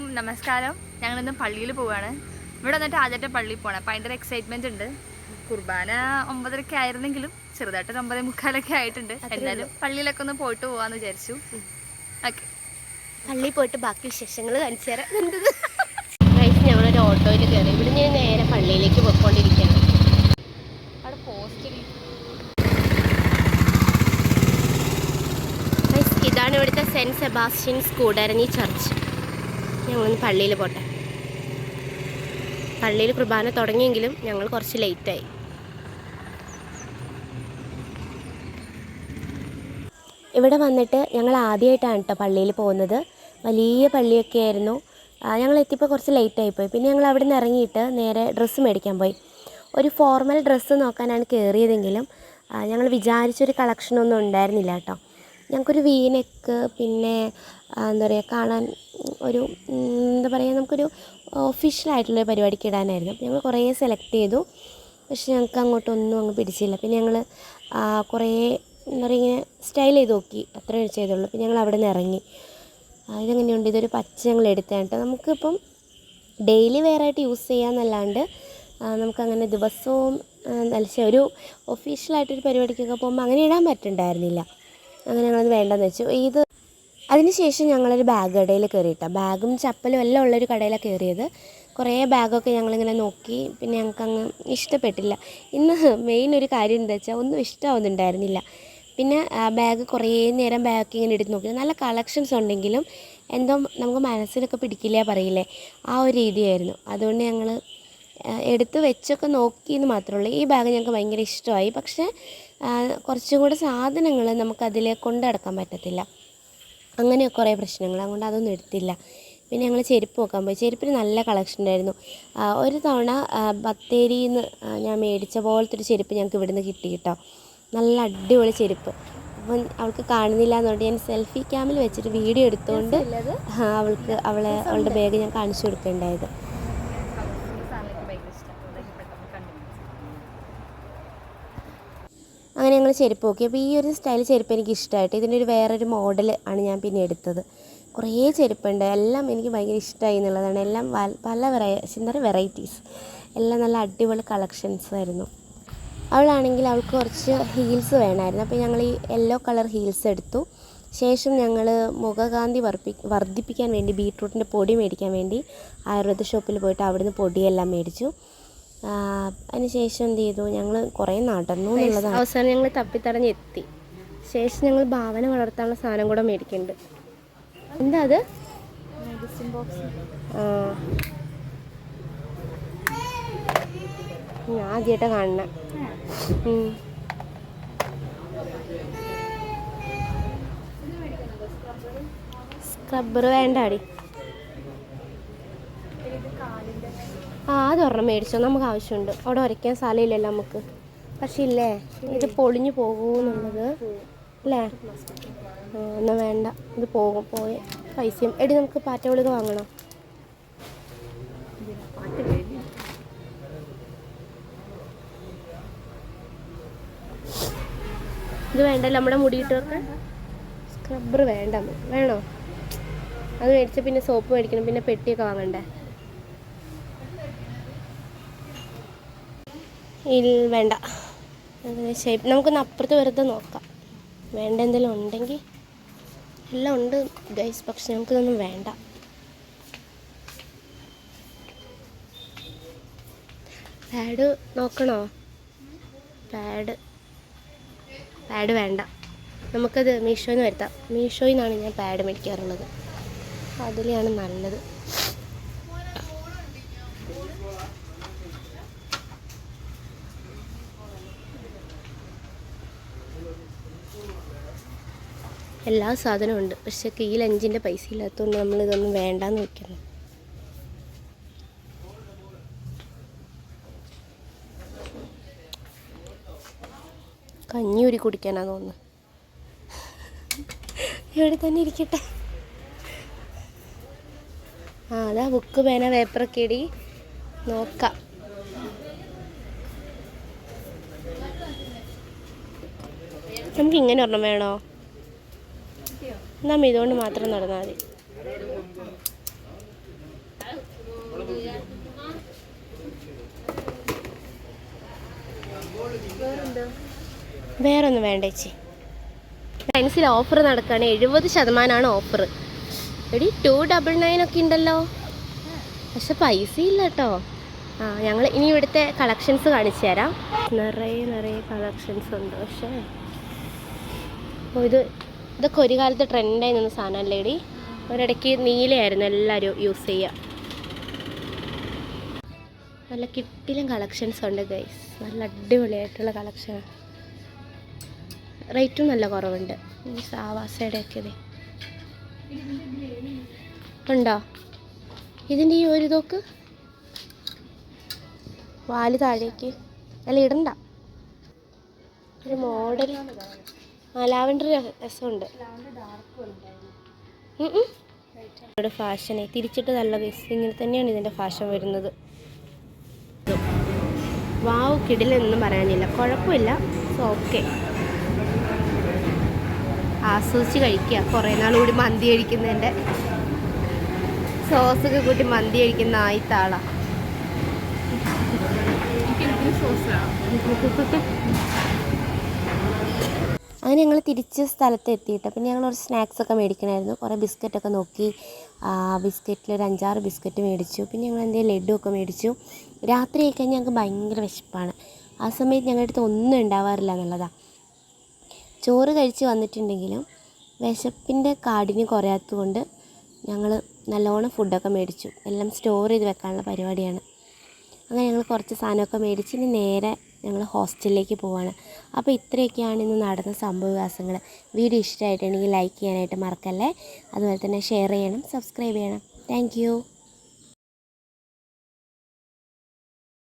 എല്ലാവർക്കും നമസ്കാരം. ഞങ്ങളിന്ന് പള്ളിയിൽ പോവാണ്. ഇവിടെ വന്നിട്ട് ആദ്യമായിട്ട് പള്ളിയിൽ പോകണം അപ്പം അതിന്റെ ഒരു എക്സൈറ്റ്മെന്റ് ഉണ്ട്. കുർബാന ഒമ്പതരക്കെ ആയിരുന്നെങ്കിലും ചെറുതായിട്ട് ഒമ്പതേ മുക്കാലൊക്കെ ആയിട്ടുണ്ട്. എന്തായാലും പള്ളിയിലൊക്കെ ഒന്ന് പോയിട്ട് പോവാന്ന് വിചാരിച്ചു. ഓക്കെ. പള്ളിയിൽ പോയിട്ട് ബാക്കി വിശേഷങ്ങൾ കാണിച്ചു തരാം. ഞങ്ങളൊരു ഓട്ടോയിൽ കയറി. ഇവിടെ ഞാൻ നേരെ പള്ളിയിലേക്ക് പോയിക്കൊണ്ടിരിക്കുകയാണ്. അവിടെ പോസ്റ്റിൽ ഇതാണ് ഇവിടുത്തെ സെന്റ് സെബാസ്റ്റ്യൻസ് കൂടരഞ്ഞി ചർച്ച്. ഞങ്ങളൊന്ന് പള്ളിയിൽ പോട്ടെ. പള്ളിയിൽ കുർബാന തുടങ്ങിയെങ്കിലും ഞങ്ങൾ കുറച്ച് ലേറ്റായി. ഇവിടെ വന്നിട്ട് ഞങ്ങൾ ആദ്യമായിട്ടാണ് കേട്ടോ പള്ളിയിൽ പോകുന്നത്. വലിയ പള്ളിയൊക്കെ ആയിരുന്നു. ഞങ്ങൾ എത്തിയപ്പോൾ കുറച്ച് ലേറ്റായിപ്പോയി പിന്നെ ഞങ്ങൾ അവിടെ നിന്ന് ഇറങ്ങിയിട്ട് നേരെ ഡ്രസ്സ് മേടിക്കാൻ പോയി. ഒരു ഫോർമൽ ഡ്രസ്സ് നോക്കാനാണ് കയറിയതെങ്കിലും ഞങ്ങൾ വിചാരിച്ചൊരു കളക്ഷനൊന്നും ഉണ്ടായിരുന്നില്ല കേട്ടോ ഞങ്ങൾക്കൊരു വീനെക്ക് പിന്നെ എന്താ പറയുക കാണാൻ ഒരു എന്താ പറയുക നമുക്കൊരു ഒഫീഷ്യലായിട്ടുള്ള പരിപാടിക്ക് ഇടാനായിരുന്നു. ഞങ്ങൾ കുറേ സെലക്ട് ചെയ്തു. പക്ഷെ ഞങ്ങൾക്ക് അങ്ങോട്ടൊന്നും അങ്ങ് പിടിച്ചില്ല. പിന്നെ ഞങ്ങൾ കുറേ എന്താ പറയുക ഇങ്ങനെ സ്റ്റൈൽ ചെയ്ത് നോക്കി. അത്രേ ചെയ്തുള്ളൂ പിന്നെ ഞങ്ങൾ അവിടെ നിന്ന് ഇറങ്ങി ഇതെങ്ങനെയുണ്ട്? ഇതൊരു പച്ച ഞങ്ങൾ എടുത്താണ് നമുക്കിപ്പം ഡെയിലി വെയർ ആയിട്ട് യൂസ് ചെയ്യാമെന്നല്ലാണ്ട് നമുക്കങ്ങനെ ദിവസവും ഒരു ഒഫീഷ്യലായിട്ടൊരു പരിപാടിക്കൊക്കെ പോകുമ്പോൾ അങ്ങനെ ഇടാൻ പറ്റുന്നുണ്ടായിരുന്നില്ല അങ്ങനെ ഞങ്ങളത് വേണ്ടെന്ന് വെച്ചു. ഇത് അതിനുശേഷം ഞങ്ങളൊരു ബാഗ് കടയിൽ കയറിയിട്ടാണ് ബാഗും ചപ്പലും എല്ലാം ഉള്ളൊരു കടയിലാണ് കയറിയത്. കുറേ ബാഗൊക്കെ ഞങ്ങളിങ്ങനെ നോക്കി. പിന്നെ ഞങ്ങൾക്കങ്ങ് ഇഷ്ടപ്പെട്ടില്ല. ഇന്ന് മെയിൻ ഒരു കാര്യം എന്താ വെച്ചാൽ ഒന്നും ഇഷ്ടമാവുന്നുണ്ടായിരുന്നില്ല പിന്നെ ആ ബാഗ് കുറേ നേരം ബാഗ് ഇങ്ങനെ എടുത്ത് നോക്കി. നല്ല കളക്ഷൻസ് ഉണ്ടെങ്കിലും എന്തോ നമുക്ക് മനസ്സിലൊക്കെ പിടിക്കില്ല പറയില്ലേ? ആ ഒരു രീതിയായിരുന്നു. അതുകൊണ്ട് ഞങ്ങൾ എടുത്ത് വെച്ചൊക്കെ നോക്കി എന്ന് മാത്രമേ ഉള്ളൂ. ഈ ബാഗ് ഞങ്ങൾക്ക് ഭയങ്കര ഇഷ്ടമായി. പക്ഷേ കുറച്ചും കൂടെ സാധനങ്ങൾ നമുക്കതിൽ കൊണ്ടടക്കാൻ പറ്റത്തില്ല. അങ്ങനെ കുറേ പ്രശ്നങ്ങൾ. അതുകൊണ്ട് അതൊന്നും എടുത്തില്ല. പിന്നെ ഞങ്ങൾ ചെരുപ്പ് നോക്കാൻ പോയി. ചെരുപ്പിന് നല്ല കളക്ഷൻ ഉണ്ടായിരുന്നു. ഒരു തവണ ബത്തേരിയിൽ നിന്ന് ഞാൻ മേടിച്ച പോലത്തെ ഒരു ചെരുപ്പ് ഞങ്ങൾക്ക് ഇവിടുന്ന് കിട്ടി കേട്ടോ. നല്ല അടിപൊളി ചെരുപ്പ്. അപ്പം അവൾക്ക് കാണുന്നില്ല എന്നുകൊണ്ട് ഞാൻ സെൽഫി ക്യാമിൽ വെച്ചിട്ട് വീഡിയോ എടുത്തുകൊണ്ട് അവൾക്ക് അവളെ അവളുടെ ബാഗ് ഞാൻ കാണിച്ചു കൊടുക്കേണ്ടായത് ഞങ്ങൾ ചെരുപ്പ് നോക്കി. അപ്പോൾ ഈ ഒരു സ്റ്റൈൽ ചെരുപ്പ് എനിക്ക് ഇഷ്ടമായിട്ട് ഇതിന്റെ ഒരു വേറൊരു മോഡൽ ആണ് ഞാൻ പിന്നെ എടുത്തത്. കുറേ ചെരുപ്പുണ്ട്. എല്ലാം എനിക്ക് ഭയങ്കര ഇഷ്ടമായി എന്നുള്ളതാണ്. എല്ലാം പല വെറൈ എന്താ വെറൈറ്റീസ് എല്ലാം നല്ല അടിപൊളി കളക്ഷൻസ് ആയിരുന്നു. അവളാണെങ്കിൽ അവൾക്ക് കുറച്ച് ഹീൽസ് വേണമായിരുന്നു അപ്പോൾ ഞങ്ങൾ ഈ യെല്ലോ കളർ ഹീൽസ് എടുത്തു. ശേഷം ഞങ്ങൾ മുഖകാന്തി വർപ്പി വർദ്ധിപ്പിക്കാൻ വേണ്ടി ബീട്രൂട്ടിന്റെ പൊടി മേടിക്കാൻ വേണ്ടി ആയുർവേദ ഷോപ്പിൽ പോയിട്ട് അവിടുന്ന് പൊടിയെല്ലാം മേടിച്ചു. അതിനുശേഷം എന്ത് ചെയ്തു? ഞങ്ങൾ കുറേ നടന്നു എന്നുള്ളതാണ്. അവസാനം ഞങ്ങൾ തപ്പിത്തടഞ്ഞ് എത്തി ശേഷം ഞങ്ങൾ ഭാവന വളർത്താനുള്ള സാധനം കൂടെ മേടിക്കുന്നുണ്ട്. എന്താ അത്? മെഡിസിൻ ബോക്സ് ആ. ഞാൻ ആദ്യമായിട്ടാ കാണണ സ്ക്രബർ സ്ക്രബ്ബർ വേണ്ടാടി. ആ അതൊരെണ്ണം മേടിച്ചോ. നമുക്ക് ആവശ്യമുണ്ട്. അവിടെ ഉരയ്ക്കാൻ സ്ഥലമില്ലല്ലോ നമുക്ക്? പക്ഷെ ഇല്ലേ? ഇത് പൊളിഞ്ഞു പോകുമെന്നുള്ളത് അല്ലേ എന്നാൽ വേണ്ട. ഇത് പോകും. പോയി. പൈസയും. എടി നമുക്ക് പാറ്റ ഗുളിക വാങ്ങണം. ഇത് വേണ്ടല്ലോ നമ്മുടെ മുടിയിട്ടൊക്കെ സ്ക്രബ്ബർ വേണ്ട. വേണോ? അത് മേടിച്ച പിന്നെ സോപ്പ് മേടിക്കണം. പിന്നെ പെട്ടിയൊക്കെ വാങ്ങണ്ടേ? വേണ്ട. ഷേപ്പ് നമുക്കൊന്ന് അപ്പുറത്ത് വെറുതെ നോക്കാം. വേണ്ട എന്തെങ്കിലും ഉണ്ടെങ്കിൽ എല്ലാം ഉണ്ട് ഗൈസ്. പക്ഷെ നമുക്കിതൊന്നും വേണ്ട. പാഡ് നോക്കണോ? പാഡ്. പാഡ് വേണ്ട. നമുക്കത് മീഷോയിൽ നിന്ന് വരുത്താം. മീഷോയിൽ നിന്നാണ് ഞാൻ പാഡ് മേടിക്കാറുള്ളത്. അതിലെയാണ് നല്ലത്. എല്ലാ സാധനവും ഉണ്ട്. പക്ഷെ കയ്യിൽ അഞ്ചിന്റെ പൈസ ഇല്ലാത്തതുകൊണ്ട് നമ്മൾ ഇതൊന്നും വേണ്ടാന്ന് വെക്കുന്നു. കഞ്ഞി ഊരി കുടിക്കാനാ തോന്നുന്നു. ഇവിടെ തന്നെ ഇരിക്കട്ടെ. ആ അതാ ബുക്ക് പേന പേപ്പറൊക്കെ ഇടി. നോക്കാം. നമുക്ക് ഇങ്ങനെ ഒരെണ്ണം വേണോ? നാം ഇതുകൊണ്ട് മാത്രം നടന്നാൽ മതി. വേറൊന്നും വേണ്ട ചേച്ചി. പെൻസിൽ ഓഫർ നടക്കുകയാണ് എഴുപത് ശതമാനമാണ് ഓഫർ എടി ടു ഡബിൾ നയൻ ഒക്കെ ഉണ്ടല്ലോ. പക്ഷെ പൈസ ഇല്ല കേട്ടോ ആ ഞങ്ങൾ ഇനി ഇവിടുത്തെ കളക്ഷൻസ് കാണിച്ചു തരാം. നിറയെ നിറയെ കളക്ഷൻസ് ഉണ്ട്. പക്ഷേ ഇത് ഇതൊക്കെ ഒരു കാലത്ത് ട്രെൻഡായി നിന്ന സാധനമല്ലേ എടി? ഒരിടയ്ക്ക് നീലയായിരുന്നു എല്ലാവരും യൂസ് ചെയ്യുക നല്ല കിട്ടിലും കളക്ഷൻസ് ഉണ്ട് ഗൈസ് നല്ല അടിപൊളിയായിട്ടുള്ള കളക്ഷൻ റേറ്റും നല്ല കുറവുണ്ട്. ഒക്കെ ഇതേ. ഉണ്ടോ? ഇതിന്റെ ഈ ഒരു തോക്ക് വാൽ താഴേക്ക്. അല്ല ഇടണ്ട. ഒരു മോഡൽ ആ ലാവൻഡർ രസമുണ്ട്. ഇവിടെ ഫാഷനെ. തിരിച്ചിട്ട് നല്ല ബേസ് ഇങ്ങനെ തന്നെയാണ് ഇതിന്റെ ഫാഷൻ വരുന്നത്. വാവ് കിടിലെന്നും പറയാനില്ല. കുഴപ്പമില്ല. ഓക്കെ ആസ്വദിച്ച് കഴിക്കുക. കുറേ നാൾ കൂടി മന്തി കഴിക്കുന്നതിന്റെ സോസൊക്കെ കൂട്ടി മന്തി കഴിക്കുന്ന ആയിത്താളാ. അങ്ങനെ ഞങ്ങൾ തിരിച്ച് സ്ഥലത്ത് എത്തിയിട്ട് പിന്നെ ഞങ്ങൾ ഒരു സ്നാക്സൊക്കെ മേടിക്കണമായിരുന്നു. കുറേ ബിസ്ക്കറ്റൊക്കെ നോക്കി. ബിസ്ക്കറ്റിൽ ഒരു അഞ്ചാറ് ബിസ്ക്കറ്റ് മേടിച്ചു. പിന്നെ ഞങ്ങൾ എന്തെങ്കിലും ലഡുവൊക്കെ മേടിച്ചു. രാത്രി കഴിഞ്ഞാൽ ഞങ്ങൾക്ക് ഭയങ്കര വിശപ്പാണ്. ആ സമയത്ത് ഞങ്ങളുടെ അടുത്ത് ഒന്നും ഉണ്ടാവാറില്ല എന്നുള്ളതാണ് ചോറ് കഴിച്ച് വന്നിട്ടുണ്ടെങ്കിലും വിശപ്പിന്റെ കാഠിന്യം കുറയാത്തത് കൊണ്ട് ഞങ്ങൾ നല്ലോണം ഫുഡൊക്കെ മേടിച്ചു. എല്ലാം സ്റ്റോർ ചെയ്ത് വെക്കാനുള്ള പരിപാടിയാണ്. അങ്ങനെ ഞങ്ങൾ കുറച്ച് സാധനമൊക്കെ മേടിച്ച് ഇനി നേരെ ഞങ്ങൾ ഹോസ്റ്റലിലേക്ക് പോവാണ്. അപ്പോൾ ഇത്രയൊക്കെയാണ് ഇന്ന് നടന്ന സംഭവവികാസങ്ങൾ വീഡിയോ ഇഷ്ടമായിട്ടുണ്ടെങ്കിൽ ലൈക്ക് ചെയ്യാനായിട്ട് മറക്കല്ലേ? അതുപോലെ തന്നെ ഷെയർ ചെയ്യണം സബ്സ്ക്രൈബ് ചെയ്യണം. താങ്ക്